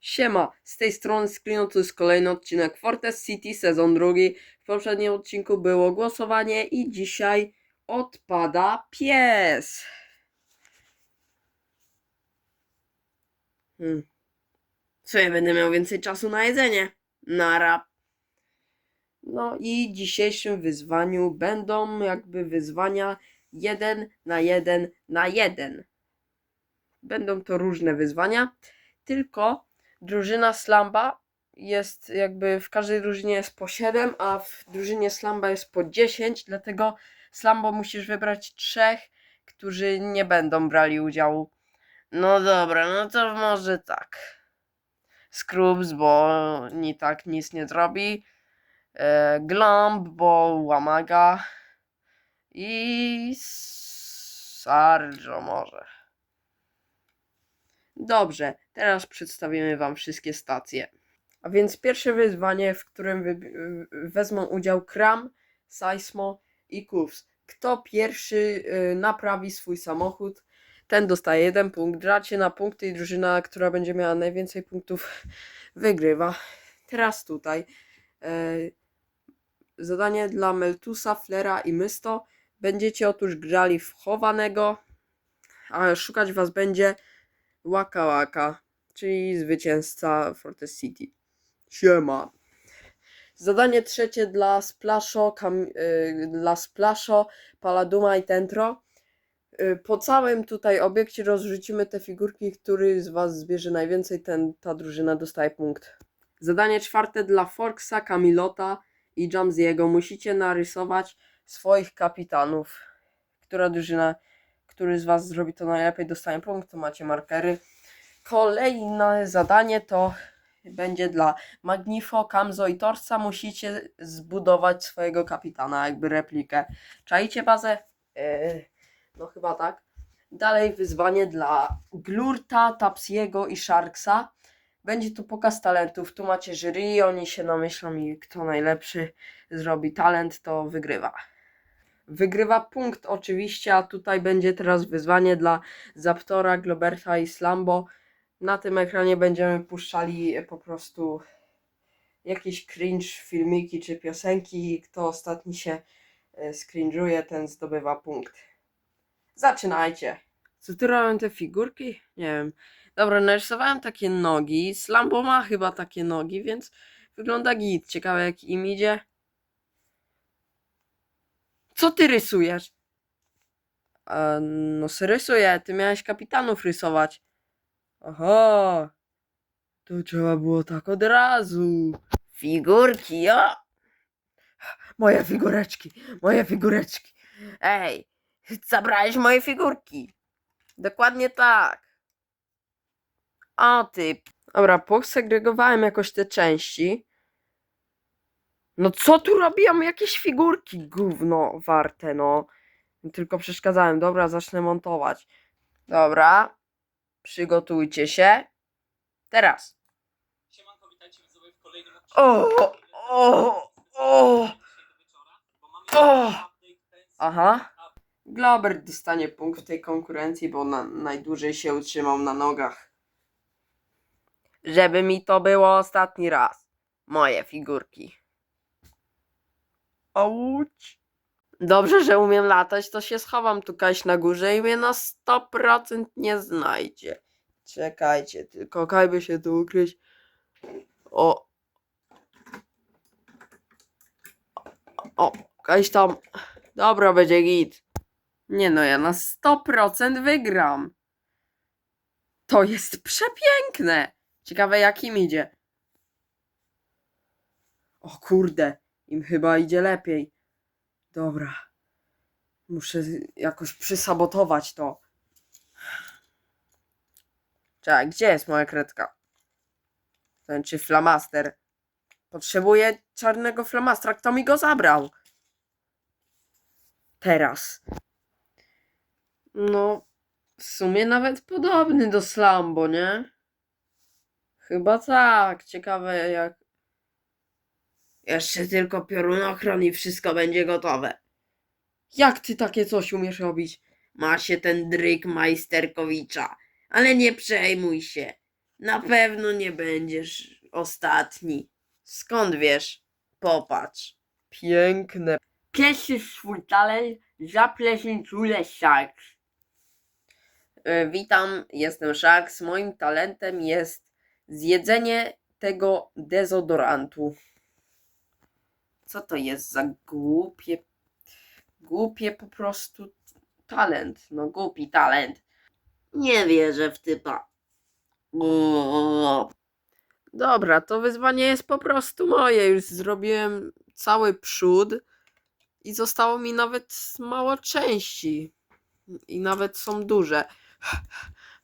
Siema, z tej strony Screen, to jest kolejny odcinek Fortress City, sezon drugi. W poprzednim odcinku było głosowanie i dzisiaj odpada pies. Hmm. Co ja będę miał więcej czasu na jedzenie? Nara. No i w dzisiejszym wyzwaniu będą jakby wyzwania jeden na jeden na jeden. Będą to różne wyzwania, tylko drużyna Slamba jest jakby w każdej drużynie jest po 7, a w drużynie Slamba jest po 10, dlatego Slambo musisz wybrać trzech, którzy nie będą brali udziału. No dobra, no to może tak. Scrubs, bo ni tak nic nie zrobi. E, Glump, bo łamaga. I Sarjo może. Dobrze, teraz przedstawimy Wam wszystkie stacje. A więc pierwsze wyzwanie, w którym wezmą udział Kram, Seismo i Kufs. Kto pierwszy y, naprawi swój samochód, ten dostaje jeden punkt. Gracie na punkty i drużyna, która będzie miała najwięcej punktów, wygrywa. Teraz tutaj. e, zadanie dla Meltusa, Flera i Mysto. Będziecie otóż grali w chowanego, a szukać was będzie Waka Waka, czyli zwycięzca Fortress City. Siema. Zadanie trzecie dla Splasho, Kam, y, dla Splasho, Paladuma i Tentro. Y, po całym tutaj obiekcie rozrzucimy te figurki, który z was zbierze najwięcej, ten, ta drużyna dostaje punkt. Zadanie czwarte dla Forksa, Kamilota i Jamziego. Musicie narysować swoich kapitanów. Która drużyna, który z was zrobi to najlepiej, dostaje punkt, to macie markery. Kolejne zadanie to będzie dla Magnifo, Kamzo i Torsa. Musicie zbudować swojego kapitana, jakby replikę. Czajcie bazę? Yy, no chyba tak. Dalej wyzwanie dla Glurta, Tapsiego i Sharksa. Będzie tu pokaz talentów. Tu macie jury, oni się namyślą i kto najlepszy zrobi talent, to wygrywa. Wygrywa punkt oczywiście, a tutaj będzie teraz wyzwanie dla Zaptora, Globerta i Slambo. Na tym ekranie będziemy puszczali po prostu jakieś cringe filmiki czy piosenki. Kto ostatni się e, scringe'uje, ten zdobywa punkt. Zaczynajcie. Robią te figurki? Nie wiem. Dobra, narysowałem takie nogi. Slambo ma chyba takie nogi, więc wygląda git. Ciekawe jak im idzie. Co ty rysujesz? E, no se rysuję, ty miałeś kapitanów rysować. Aha, to trzeba było tak od razu. Figurki, o! Moje figureczki, moje figureczki. Ej, zabrałeś moje figurki. Dokładnie tak. O ty. Dobra, posegregowałem jakoś te części. No co tu robią jakieś figurki? Gówno warte, no. Tylko przeszkadzałem. Dobra, zacznę montować. Dobra. Przygotujcie się. Teraz. Siemanko, witajcie widzowie w kolejnym odcinku. O, o, o. O. Aha. Globert dostanie punkt w tej konkurencji, bo na, najdłużej się utrzymał na nogach. Żeby mi to było ostatni raz. Moje figurki. Auć. Dobrze, że umiem latać, to się schowam tu kaś na górze i mnie na 100% nie znajdzie. Czekajcie, tylko kaj by się tu ukryć. O. O, kaś tam. Dobra, będzie git. Nie no, ja na 100% wygram. To jest przepiękne. Ciekawe jak im idzie. O kurde, im chyba idzie lepiej. Dobra. Muszę jakoś przysabotować to. Czekaj, gdzie jest moja kredka? Ten czy flamaster? Potrzebuję czarnego flamastra. Kto mi go zabrał? Teraz. No, w sumie nawet podobny do Slambo, nie? Chyba tak. Ciekawe jak. Jeszcze tylko piorunochron i wszystko będzie gotowe. Jak ty takie coś umiesz robić? Ma się ten dryk majsterkowicza, ale nie przejmuj się. Na pewno nie będziesz ostatni. Skąd wiesz? Popatrz. Piękne. Pierwszy swój talent zaprezentuje Sharks. E, Witam, jestem Sharks. Moim talentem jest zjedzenie tego dezodorantu. Co to jest za głupie, głupie po prostu talent. No głupi talent. Nie wierzę w typa. Dobra, to wyzwanie jest po prostu moje. Już zrobiłem cały przód i zostało mi nawet mało części. I nawet są duże.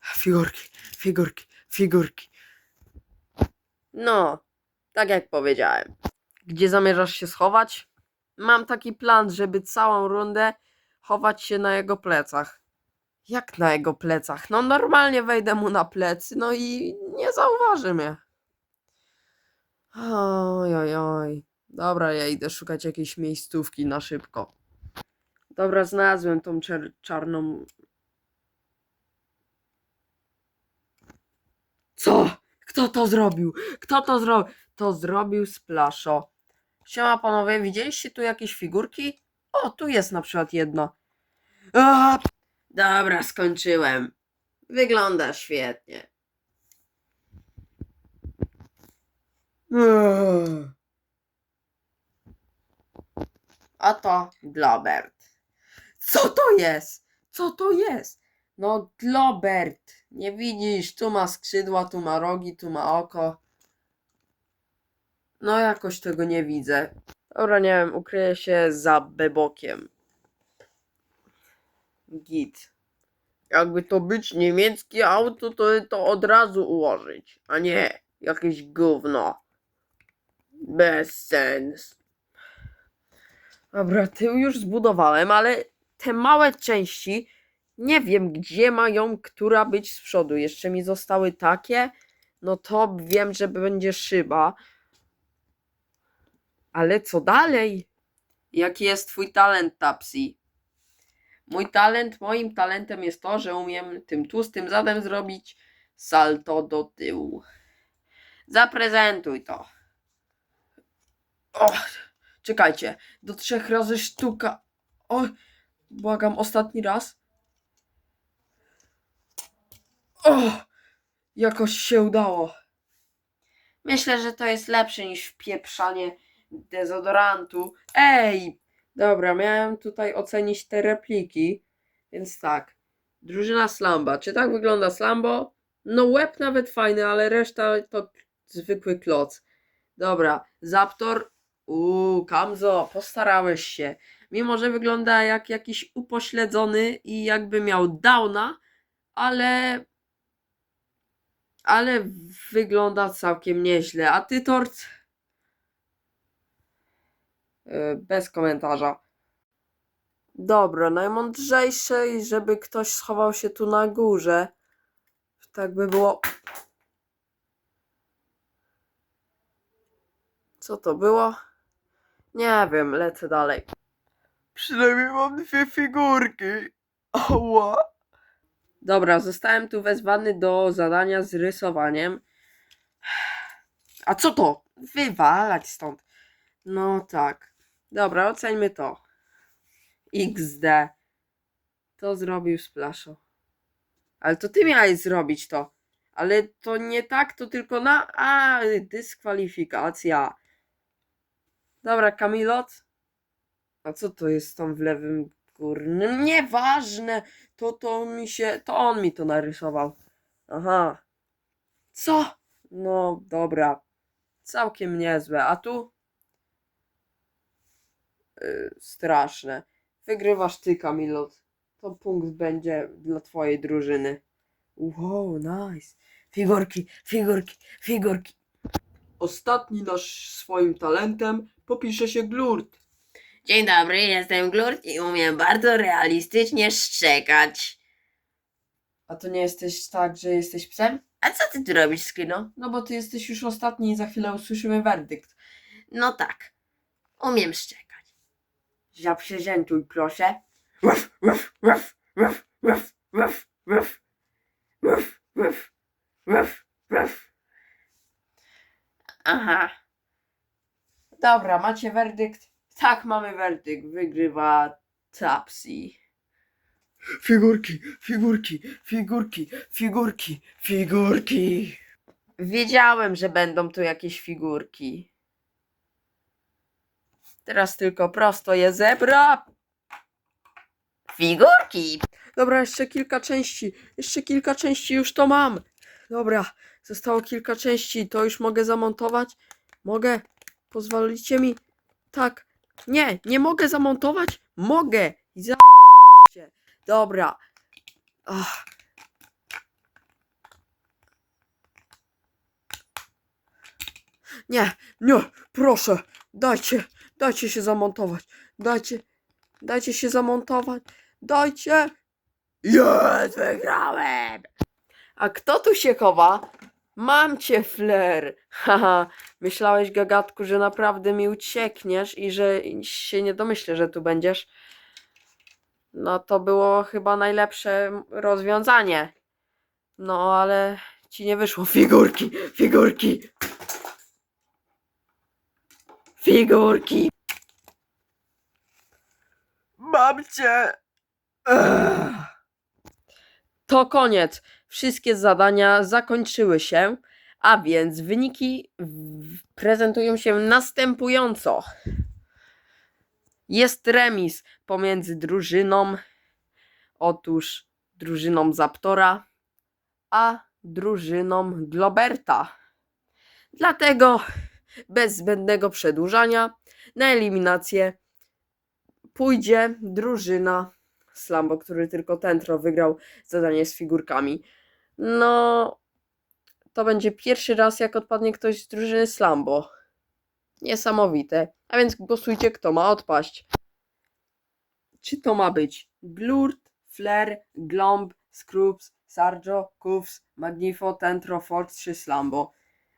Figurki, figurki, figurki. No, tak jak powiedziałem. Gdzie zamierzasz się schować? Mam taki plan, żeby całą rundę chować się na jego plecach. Jak na jego plecach? No normalnie wejdę mu na plecy, no i nie zauważy mnie. Oj, oj, oj. Dobra, ja idę szukać jakiejś miejscówki na szybko. Dobra, znalazłem tą czarną. Co? Kto to zrobił? Kto to zrobił? To zrobił Splasho. Siema panowie, widzieliście tu jakieś figurki? O, tu jest na przykład jedna. A! Dobra, skończyłem. Wygląda świetnie. A to Globert. Co to jest? Co to jest? No Globert. Nie widzisz, tu ma skrzydła, tu ma rogi, tu ma oko. No jakoś tego nie widzę. Dobra, nie wiem, ukryję się za bebokiem. Git. Jakby to być niemieckie auto, to to od razu ułożyć, a nie jakieś gówno. Bez sens. Dobra, tył już zbudowałem, ale te małe części nie wiem, gdzie mają która być z przodu. Jeszcze mi zostały takie. No to wiem, że będzie szyba. Ale co dalej? Jaki jest twój talent, Tapsi? Mój talent, moim talentem jest to, że umiem tym tłustym zadem zrobić salto do tyłu. Zaprezentuj to. O, czekajcie, do trzech razy sztuka. O, błagam, ostatni raz. O, jakoś się udało. Myślę, że to jest lepsze niż wpieprzanie dezodorantu. Ej! Dobra, miałem tutaj ocenić te repliki, więc tak. Drużyna Slamba. Czy tak wygląda Slambo? No łeb nawet fajny, ale reszta to zwykły kloc. Dobra, Zaptor. Uuu, Kamzo, postarałeś się. Mimo, że wygląda jak jakiś upośledzony i jakby miał downa, ale ale wygląda całkiem nieźle. A ty, Tort? Yy, Bez komentarza. Dobra, najmądrzejsze, żeby ktoś schował się tu na górze. Tak by było. Co to było? Nie wiem, lecę dalej. Przynajmniej mam dwie figurki. Ała. Dobra, zostałem tu wezwany do zadania z rysowaniem. A co to? Wywalać stąd. No tak. Dobra, oceńmy to. XD. To zrobił Splasho. Ale to ty miałeś zrobić to. Ale to nie tak, to tylko na. A, dyskwalifikacja. Dobra, Kamilot. A co to jest tam w lewym górnym? Nieważne. To to mi się. To on mi to narysował. Aha. Co? No dobra. Całkiem niezłe. A tu? Yy, straszne. Wygrywasz ty, Kamilot. To punkt będzie dla twojej drużyny. Wow, nice. Figurki, figurki, figurki. Ostatni nasz swoim talentem popisze się Glurt. Dzień dobry, jestem Glurt i umiem bardzo realistycznie szczekać. A to nie jesteś tak, że jesteś psem? A co ty tu robisz, Skrino? No bo ty jesteś już ostatni i za chwilę usłyszymy werdykt. No tak, umiem szczekać. Zaprezentuj proszę. Ruff, ruff, ruff, ruff, ruff, ruff, ruff, ruff, ruff, ruff. Aha. Dobra, macie werdykt? Tak, mamy werdykt. Wygrywa Tapsi. Figurki, figurki, figurki, figurki, figurki. Wiedziałem, że będą tu jakieś figurki. Teraz tylko prosto je zebra. Figurki. Dobra, jeszcze kilka części. Jeszcze kilka części, już to mam. Dobra, zostało kilka części, to już mogę zamontować. Mogę? Pozwolicie mi? Tak. Nie, nie mogę zamontować? Mogę. Zajebiście. Dobra. Ach. Nie, nie, proszę, dajcie, dajcie się zamontować. Dajcie, dajcie się zamontować. Dajcie. Jest, wygrałem! A kto tu się chowa? Mam cię, Flair! Haha, myślałeś, gagatku, że naprawdę mi uciekniesz i że się nie domyślę, że tu będziesz? No to było chyba najlepsze rozwiązanie. No ale ci nie wyszło. Figurki, figurki! Figurki! Mam cię! Ech. To koniec. Wszystkie zadania zakończyły się, a więc wyniki prezentują się następująco. Jest remis pomiędzy drużyną, otóż drużyną Zaptora, a drużyną Globerta. Dlatego bez zbędnego przedłużania na eliminację pójdzie drużyna Slambo, który tylko Tentro wygrał zadanie z figurkami. No, to będzie pierwszy raz, jak odpadnie ktoś z drużyny Slambo. Niesamowite. A więc głosujcie, kto ma odpaść. Czy to ma być Glurt, Flair, Glomb, Scrubs, Sarjo, Kufs, Magnifo, Tentro, Fort czy Slambo.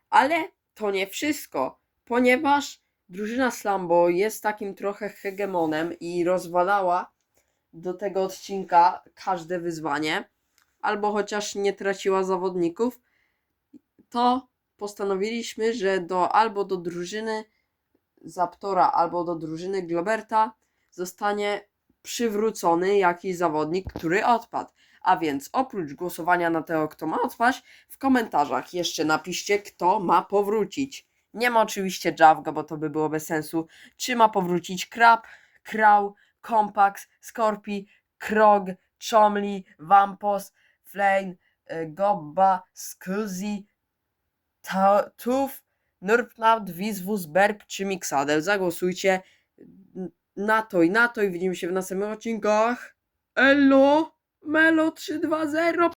Ale to nie wszystko, ponieważ drużyna Slambo jest takim trochę hegemonem i rozwalała do tego odcinka każde wyzwanie, albo chociaż nie traciła zawodników, to postanowiliśmy, że do albo do drużyny Zaptora, albo do drużyny Globerta zostanie przywrócony jakiś zawodnik, który odpadł. A więc oprócz głosowania na tego, kto ma odpaść, w komentarzach jeszcze napiszcie, kto ma powrócić. Nie ma oczywiście Javga, bo to by było bez sensu. Czy ma powrócić Krab, Krał, Kompax, Scorpi, Krog, Chomli, Vampos, Flame, e, Gobba, Skuzi, Tuf, Nurpnaut, Wizwus, Berb czy Mixadel. Zagłosujcie na to i na to i widzimy się w następnych odcinkach. Elo, Melo 320.